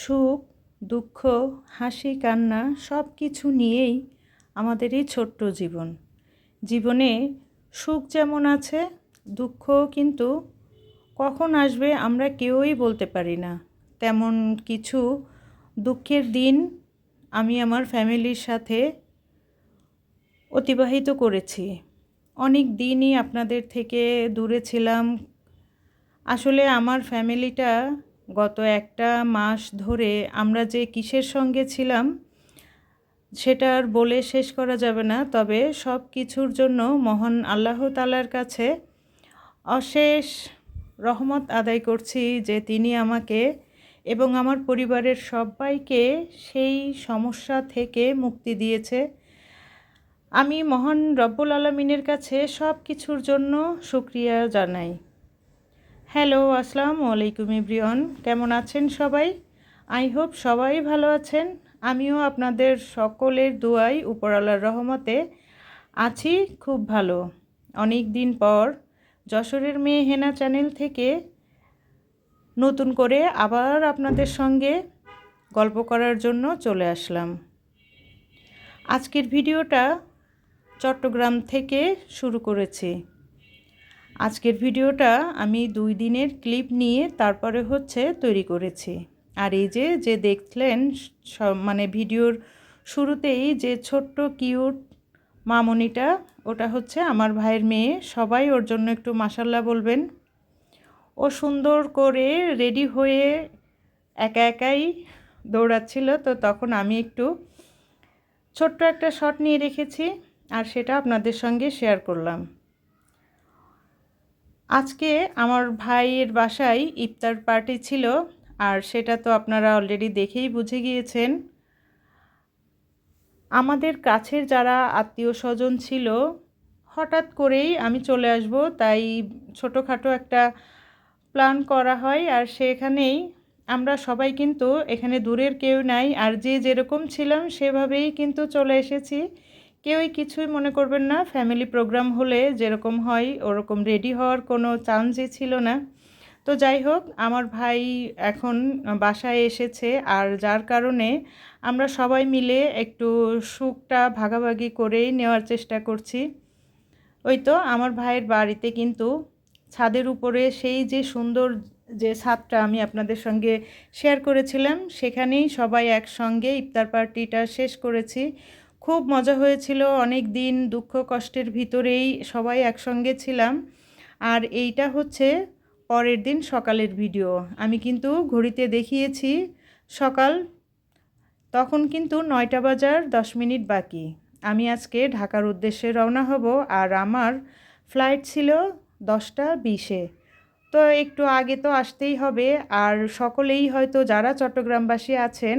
সুখ, দুঃখ, হাসি, কান্না সব কিছু নিয়েই আমাদের এই ছোট্ট জীবন। জীবনে সুখ যেমন আছে দুঃখ কিন্তু কখন আসবে আমরা কেউই বলতে পারি না। তেমন কিছু দুঃখের দিন আমি আমার ফ্যামিলির সাথে অতিবাহিত করেছি। অনেক দিনই আপনাদের থেকে দূরে ছিলাম। আসলে আমার ফ্যামিলিটা গত একটা মাস ধরে আমরা যে কিসের সঙ্গে ছিলাম, সেটা আর বলে শেষ করা যাবে না। তবে সব কিছুর জন্য মহান আল্লাহ তালার কাছে অশেষ রহমত আদায় করছি যে তিনি আমাকে এবং আমার পরিবারের সবাইকে সেই সমস্যা থেকে মুক্তি দিয়েছে। আমি মহান রব্বুল আলমিনের কাছে সব কিছুর জন্য সুক্রিয়া জানাই। হ্যালো, আসসালামু আলাইকুম ইব্রিয়ন কেমন আছেন সবাই? আই হোপ সবাই ভালো আছেন। আমিও আপনাদের সকলের দুয়াই উপরওয়ালার রহমতে আছি, খুব ভালো। অনেক দিন পর যশোরের মেয়ে হেনা চ্যানেল থেকে নতুন করে আবার আপনাদের সঙ্গে গল্প করার জন্য চলে আসলাম। আজকের ভিডিওটা চট্টগ্রাম থেকে শুরু করেছি। আজকের ভিডিওটা আমি দুই দিনের ক্লিপ নিয়ে তারপরে হচ্ছে তৈরি করেছি। আর এই যে যে দেখলেন মানে ভিডিওর শুরুতেই যে ছোট্ট কিউট মামনিটা, ওটা হচ্ছে আমার ভাইয়ের মেয়ে। সবাই ওর জন্য একটু মাসাল্লাহ বলবেন। ও সুন্দর করে রেডি হয়ে একা একাই দৌড়াচ্ছিল। তো তখন আমি একটু ছোট্ট একটা শট নিয়ে রেখেছি, আর সেটা আপনাদের সঙ্গে শেয়ার করলাম। আজকে আমার ভাইয়ের বাসায় ইফতার পার্টি ছিল, আর সেটা তো আপনারা অলরেডি দেখেই বুঝে গিয়েছেন। আমাদের কাছের যারা আত্মীয় স্বজন ছিল, হঠাৎ করেই আমি চলে আসব, তাই ছোটোখাটো একটা প্ল্যান করা হয়, আর সেখানেই আমরা সবাই কিন্তু এখানে দূরের কেউ নাই, আর যে যেরকম ছিলাম সেভাবেই কিন্তু চলে এসেছি। কেউই কিছুই মনে করবেন না। ফ্যামিলি প্রোগ্রাম হলে যেরকম হয় ওরকম রেডি হওয়ার কোনো চান্সই ছিল না। তো যাই হোক, আমার ভাই এখন বাসায় এসেছে আর যার কারণে আমরা সবাই মিলে একটু সুখটা ভাগাভাগি করেই নেওয়ার চেষ্টা করছি। ওই তো আমার ভাইয়ের বাড়িতে কিন্তু ছাদের উপরে সেই যে সুন্দর যে ছাদটা আমি আপনাদের সঙ্গে শেয়ার করেছিলাম, সেখানেই সবাই একসঙ্গে ইফতার পার্টিটা শেষ করেছি। খুব মজা হয়েছিল। অনেক দিন দুঃখ কষ্টের ভিতরেই সবাই একসঙ্গে ছিলাম। আর এইটা হচ্ছে পরের দিন সকালের ভিডিও। আমি কিন্তু ঘড়িতে দেখিয়েছি সকাল। তখন কিন্তু নয়টা বাজার দশ মিনিট বাকি। আমি আজকে ঢাকার উদ্দেশ্যে রওনা হব আর আমার ফ্লাইট ছিল দশটা বিশে। তো একটু আগে তো আসতেই হবে। আর সকলেই হয়তো যারা চট্টগ্রামবাসী আছেন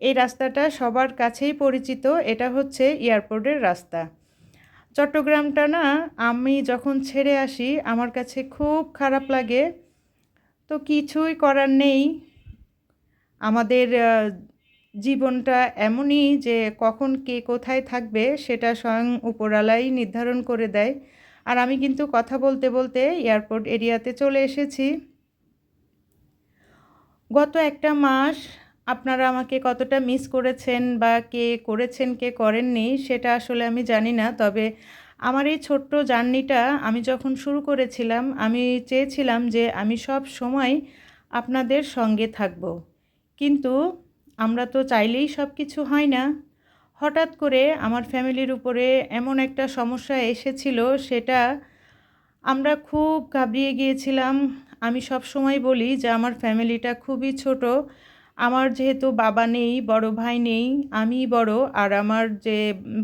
এই রাস্তাটা সবার কাছেই পরিচিত। এটা হচ্ছে এয়ারপোর্টের রাস্তা। চট্টগ্রামটা না, আমি যখন ছেড়ে আসি, আমার কাছে খুব খারাপ লাগে। তো কিছুই করার নেই। আমাদের জীবনটা এমনই যে কখন কে কোথায় থাকবে, সেটা স্বয়ং উপরালাই নির্ধারণ করে দেয়। আর আমি কিন্তু কথা বলতে বলতে এয়ারপোর্ট এরিয়াতে চলে এসেছি। গত একটা মাস আপনারা আমাকে কতটা মিস করেছেন বা কে করেছেন, কে করেননি, সেটা আসলে আমি জানি না। তবে আমার এই ছোট্ট জার্নিটা আমি যখন শুরু করেছিলাম, আমি চেয়েছিলাম যে আমি সব সময় আপনাদের সঙ্গে থাকব। কিন্তু আমরা তো চাইলেই সব কিছু হয় না। হঠাৎ করে আমার ফ্যামিলির উপরে এমন একটা সমস্যা এসেছিল, সেটা আমরা খুব ঘাবড়িয়ে গিয়েছিলাম। আমি সব সময় বলি যে আমার ফ্যামিলিটা খুবই ছোট আমার যেহেতু বাবা নেই, বড় ভাই নেই আমি বড় আর আমার যে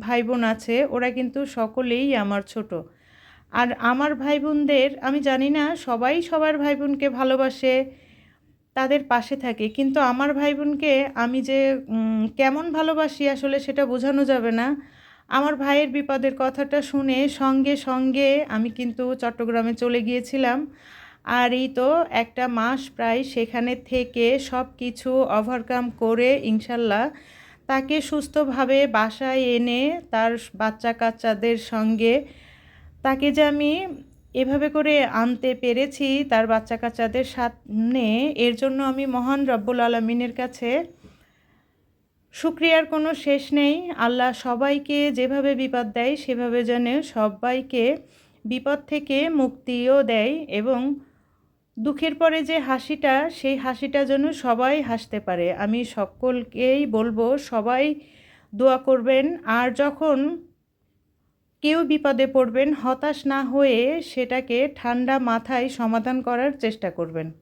ভাই বোন আছে, ওরা কিন্তু সকলেই আমার ছোট। আর আমার ভাই বোনদের আমি জানি না, সবাই সবার ভাই বোনকে ভালোবাসে, তাদের পাশে থাকে, কিন্তু আমার ভাই বোনকে আমি যে কেমন ভালোবাসি আসলে সেটা বোঝানো যাবে না। আমার ভাইয়ের বিপদের কথাটা শুনে সঙ্গে সঙ্গে আমি কিন্তু চট্টগ্রামে চলে গিয়েছিলাম। আর এই তো একটা মাস প্রায় সেখানে থেকে সব কিছু ওভারকাম করে ইনশাল্লাহ তাকে সুস্থভাবে বাসায় এনে তার বাচ্চা কাচ্চাদের সঙ্গে তাকে যে আমি এভাবে করে আনতে পেরেছি তার বাচ্চা কাচ্চাদের সামনে, এর জন্য আমি মহান রব্বুল আলমিনের কাছে শুক্রিয়ার কোনো শেষ নেই। আল্লাহ সবাইকে যেভাবে বিপদ দেয়, সেভাবে যেন সবাইকে বিপদ থেকে মুক্তিও দেয় এবং দুঃখের পরে যে হাসিটা, সেই হাসিটা যেন সবাই হাসতে পারে। আমি সকলকেই বলব, সবাই দোয়া করবেন। আর যখন কেউ বিপদে পড়বেন, হতাশ না হয়ে সেটাকে ঠান্ডা মাথায় সমাধান করার চেষ্টা করবেন।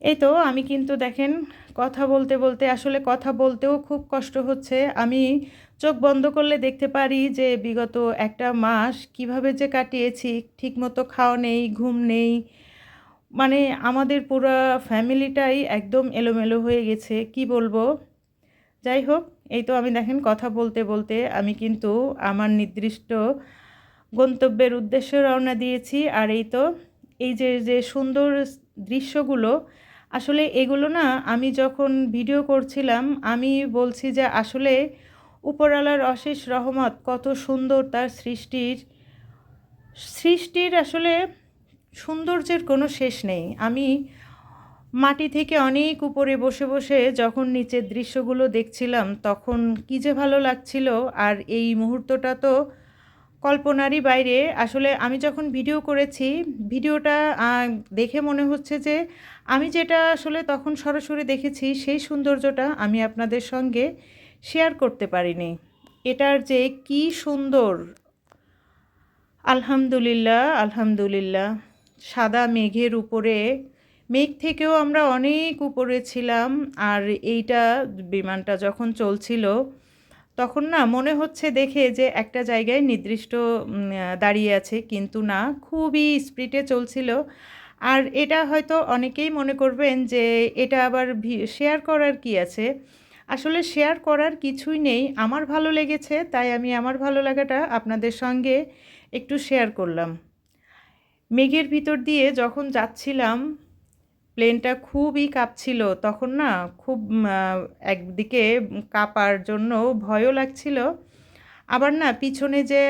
এই তো, আমি কিন্তু দেখেন, কথা বলতে বলতে, আসলে কথা বলতেও খুব কষ্ট হচ্ছে। আমি চোখ বন্ধ করলে দেখতে পারি যে বিগত একটা মাস কীভাবে যে কাটিয়েছি, ঠিকমতো খাওয়া নেই, ঘুম নেই। মানে আমাদের পুরো ফ্যামিলিটাই একদম এলোমেলো হয়ে গেছে, কি বলব? যাই হোক, এই তো আমি দেখেন কথা বলতে বলতে আমি কিন্তু আমার নির্দিষ্ট গন্তব্যের উদ্দেশ্যে রওনা দিয়েছি। আর এই তো, এই যে যে সুন্দর দৃশ্যগুলো, আসলে এগুলো না আমি যখন ভিডিও করছিলাম আমি বলছি যে আসলে উপরওয়ালার অশেষ রহমত, কত সুন্দর তার সৃষ্টির সৃষ্টির আসলে সৌন্দর্যের কোনো শেষ নেই। আমি মাটি থেকে অনেক উপরে বসে বসে যখন নিচের দৃশ্যগুলো দেখছিলাম, তখন কী যে ভালো লাগছিল। আর এই মুহূর্তটা তো কল্পনারই বাইরে। আসলে আমি যখন ভিডিও করেছি, ভিডিওটা দেখে মনে হচ্ছে যে আমি যেটা আসলে তখন সরাসরি দেখেছি, সেই সৌন্দর্যটা আমি আপনাদের সঙ্গে শেয়ার করতে পারিনি। এটার যে কি সুন্দর, আলহামদুলিল্লাহ আলহামদুলিল্লাহ, সাদা মেঘের উপরে, মেঘ থেকেও আমরা অনেক উপরে ছিলাম, আর এইটা বিমানটা যখন চলছিল, তখন না মনে হচ্ছে দেখে যে একটা জায়গায় নির্দিষ্ট দাঁড়িয়ে আছে, কিন্তু না, খুবই স্পিডে চলছিল। আর এটা হয়তো অনেকেই মনে করবেন যে এটা আবার শেয়ার করার কি আছে? আসলে শেয়ার করার কিছুই নেই। আমার ভালো লেগেছে, তাই আমি আমার ভালো লাগাটা আপনাদের সঙ্গে একটু শেয়ার করলাম। মেঘের ভিতর দিয়ে যখন যাচ্ছিলাম প্লেনটা খুবই কাঁপছিল। তখন না খুব একদিকে কাঁপার জন্য ভয়ও লাগছিল। আবার না পিছনে যে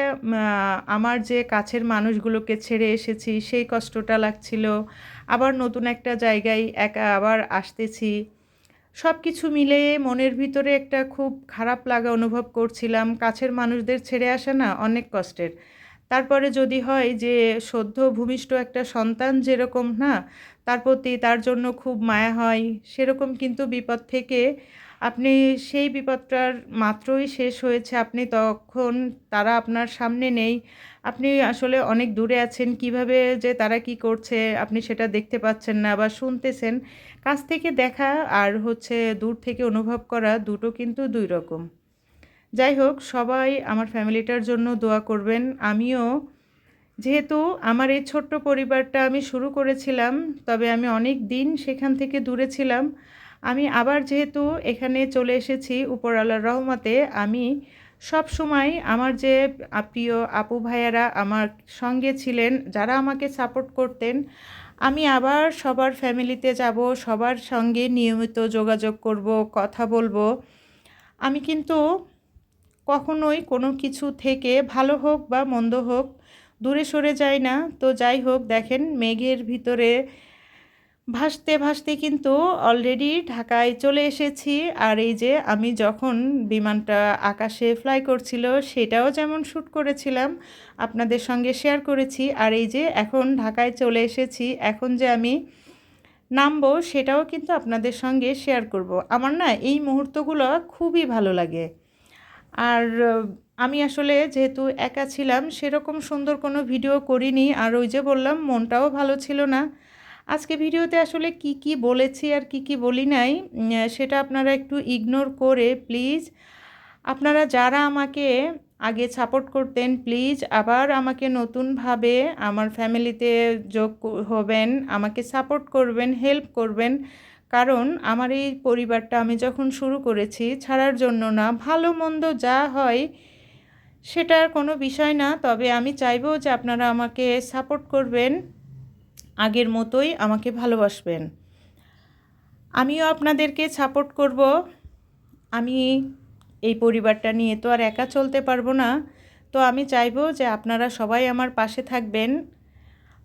আমার যে কাছের মানুষগুলোকে ছেড়ে এসেছি, সেই কষ্টটা লাগছিল। আবার নতুন একটা জায়গায় একা আবার আসতেছি। সব কিছু মিলে মনের ভিতরে একটা খুব খারাপ লাগা অনুভব করছিলাম। কাছের মানুষদের ছেড়ে আসা না অনেক কষ্টের। তারপরে যদি হয় যে সদ্য ভূমিষ্ঠ একটা সন্তান যেরকম না, তার প্রতি তার জন্য খুব মায়া হয়, সেরকম কিন্তু বিপদ থেকে আপনি সেই বিপদটার মাত্রই শেষ হয়েছে, আপনি তখন তারা আপনার সামনে নেই। আপনি আসলে অনেক দূরে আছেন, কীভাবে যে তারা কি করছে আপনি সেটা দেখতে পাচ্ছেন না বা শুনতেছেন। কাছ থেকে দেখা আর হচ্ছে দূর থেকে অনুভব করা দুটো কিন্তু দুই রকম। যাই হোক, সবাই আমার ফ্যামিলিটার জন্য দোয়া করবেন। আমিও, যেহেতু আমার এই ছোট্ট পরিবারটা আমি শুরু করেছিলাম, তবে আমি অনেক দিন সেখান থেকে দূরে ছিলাম। আমি আবার যেহেতু এখানে চলে এসেছি উপর আল্লাহর রহমতে, আমি সব সময় আমার যে প্রিয় আপু ভাইয়ারা আমার সঙ্গে ছিলেন, যারা আমাকে সাপোর্ট করতেন, আমি আবার সবার ফ্যামিলিতে যাব, সবার সঙ্গে নিয়মিত যোগাযোগ করব, কথা বলব। আমি কিন্তু কখনোই কোনো কিছু থেকে ভালো হোক বা মন্দ হোক দূরে সরে যায় না। তো যাই হোক, দেখেন মেঘের ভিতরে ভাসতে ভাসতে কিন্তু অলরেডি ঢাকায় চলে এসেছি। আর এই যে আমি যখন বিমানটা আকাশে ফ্লাই করছিল, সেটাও যেমন শ্যুট করেছিলাম, আপনাদের সঙ্গে শেয়ার করেছি। আর এই যে এখন ঢাকায় চলে এসেছি, এখন যে আমি নামবো, সেটাও কিন্তু আপনাদের সঙ্গে শেয়ার করব। আমার না এই মুহূর্তগুলো খুবই ভালো লাগে। আর আমি আসলে যেহেতু একা ছিলাম, সেরকম সুন্দর কোনো ভিডিও করিনি। আর ওই যে বললাম, মনটাও ভালো ছিল না। আজকে ভিডিওতে আসলে কি কি বলেছি আর কি কি বলি নাই সেটা আপনারা একটু ইগনোর করে প্লিজ আপনারা যারা আমাকে আগে সাপোর্ট করতেন প্লিজ আবার আমাকে নতুনভাবে আমার ফ্যামিলিতে যোগ হবেন, আমাকে সাপোর্ট করবেন হেল্প করবেন, কারণ আমার এই পরিবারটা আমি যখন শুরু করেছি ছাড়ার জন্য না, ভালো মন্দ যা হয় সেটার কোনো বিষয় না, তবে আমি চাইব যে আপনারা আমাকে সাপোর্ট করবেন। আগের মতোই আমাকে ভালোবাসবেন। আমিও আপনাদেরকে সাপোর্ট করব। আমি এই পরিবারটা নিয়ে তো আর একা চলতে পারব না। তো আমি চাইব যে আপনারা সবাই আমার পাশে থাকবেন।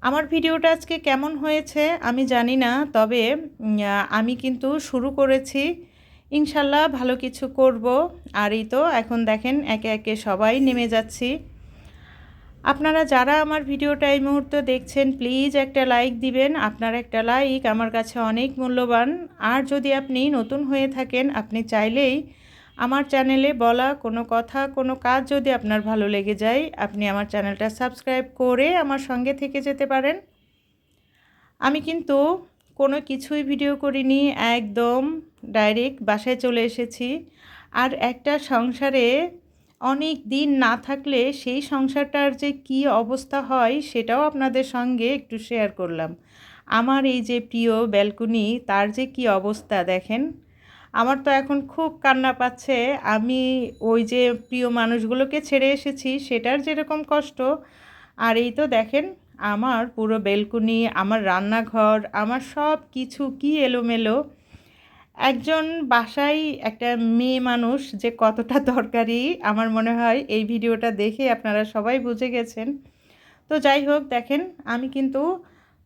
আমার ভিডিওটা আজকে কেমন হয়েছে আমি জানি না, তবে আমি কিন্তু শুরু করেছি। ইনশাল্লাহ ভালো কিছু করব। আর এই তো, এখন দেখেন একে একে সবাই নেমে যাচ্ছি। আপনারা যারা আমার ভিডিওটা এই মুহূর্তে দেখছেন প্লিজ একটা লাইক দিবেন। আপনার একটা লাইক আমার কাছে অনেক মূল্যবান। আর যদি আপনি নতুন হয়ে থাকেন, আপনি চাইলেই আমার চ্যানেলে বলা কোনো কথা, কোনো কাজ যদি আপনার ভালো লেগে যায়, আপনি আমার চ্যানেলটা সাবস্ক্রাইব করে আমার সঙ্গে থেকে যেতে পারেন। আমি কিন্তু কোনো কিছুই ভিডিও করিনি, একদম ডাইরেক্ট বাসায় চলে এসেছি। আর একটা সংসারে অনেক দিন না থাকলে সেই সংসারটার যে কি অবস্থা হয় সেটাও আপনাদের সঙ্গে একটু শেয়ার করলাম। আমার এই যে প্রিয় ব্যালকনি, তার যে কি অবস্থা দেখেন? আমার তো এখন খুব কান্না পাচ্ছে। আমি ওই যে প্রিয় মানুষগুলোকে ছেড়ে এসেছি, সেটার যেরকম কষ্ট। আর এই তো দেখেন, আমার পুরো বেলকুনি আমার রান্নাঘর, আমার সব কিছু কি এলোমেলো। একজন বাসায় একটা মেয়ে মানুষ যে কতটা দরকারি, আমার মনে হয় এই ভিডিওটা দেখে আপনারা সবাই বুঝে গেছেন। তো যাই হোক, দেখেন আমি কিন্তু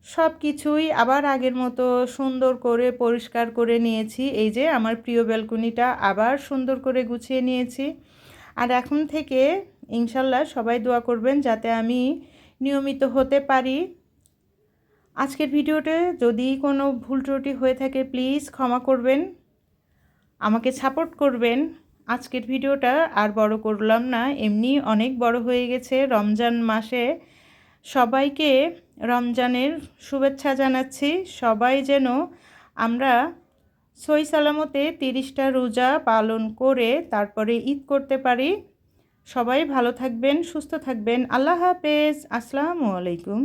সব কিছুই আবার আগের মতো সুন্দর করে পরিষ্কার করে নিয়েছি। এই যে আমার প্রিয় ব্যালকনিটা আবার সুন্দর করে গুছিয়ে নিয়েছি। আর এখন থেকে ইনশাল্লাহ সবাই দোয়া করবেন যাতে আমি নিয়মিত হতে পারি। আজকের ভিডিওতে যদি কোনো ভুল ত্রুটি হয়ে থাকে প্লিজ ক্ষমা করবেন। আমাকে সাপোর্ট করবেন। আজকের ভিডিওটা আর বড় করলাম না, এমনি অনেক বড় হয়ে গেছে রমজান মাসে। সবাইকে রমজানের শুভেচ্ছা জানাচ্ছি। সবাই যেন আমরা সই সালামতে তিরিশটা রোজা পালন করে তারপরে ঈদ করতে পারি। সবাই ভালো থাকবেন, সুস্থ থাকবেন। আল্লাহ হাফেজ। আসসালামু আলাইকুম।